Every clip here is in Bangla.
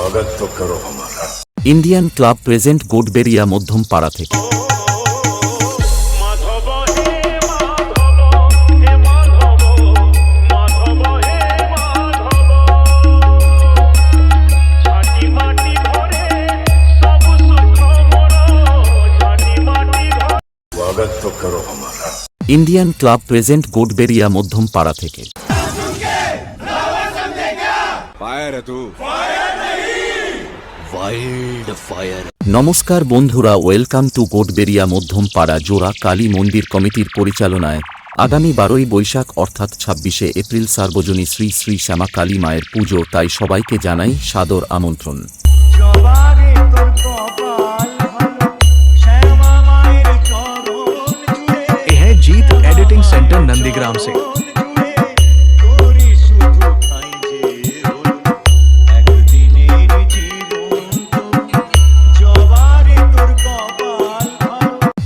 স্বাগত করো আমারা। ইন্ডিয়ান ক্লাব প্রেজেন্ট গোডবেরিয়া মধ্যম পাড়া থেকে ইন্ডিয়ান ক্লাব প্রেজেন্ট গোডবেরিয়া মধ্যম পাড়া থেকে নমস্কার বন্ধুরা ওয়েলকাম টু গোডবেরিয়া মধ্যম পাড়া জোড়া কালী মন্দির কমিটির পরিচালনায়। আগামী বারোই বৈশাখ অর্থাৎ ছাব্বিশে এপ্রিল সার্বজনী শ্রী শ্রী শ্যামা কালী মায়ের পুজো তাই সবাইকে জানাই সাদর আমন্ত্রণ। জবারে তোর কপাল ভালো শ্যামা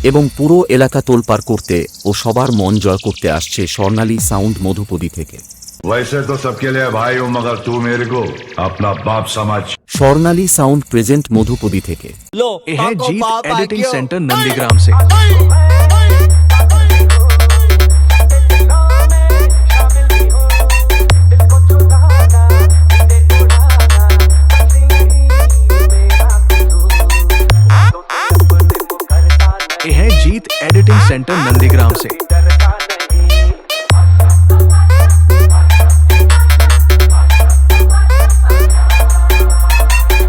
এবং পুরো এলাকা তোলপার করতে ও সবার মন জয় করতে আসছে স্বর্ণালী সাউন্ড মধুপদী থেকে। স্বর্ণালী সাউন্ড প্রেজেন্ট মধুপদী থেকে। সেন্টার कोचिंग सेंटर नंदीग्राम से।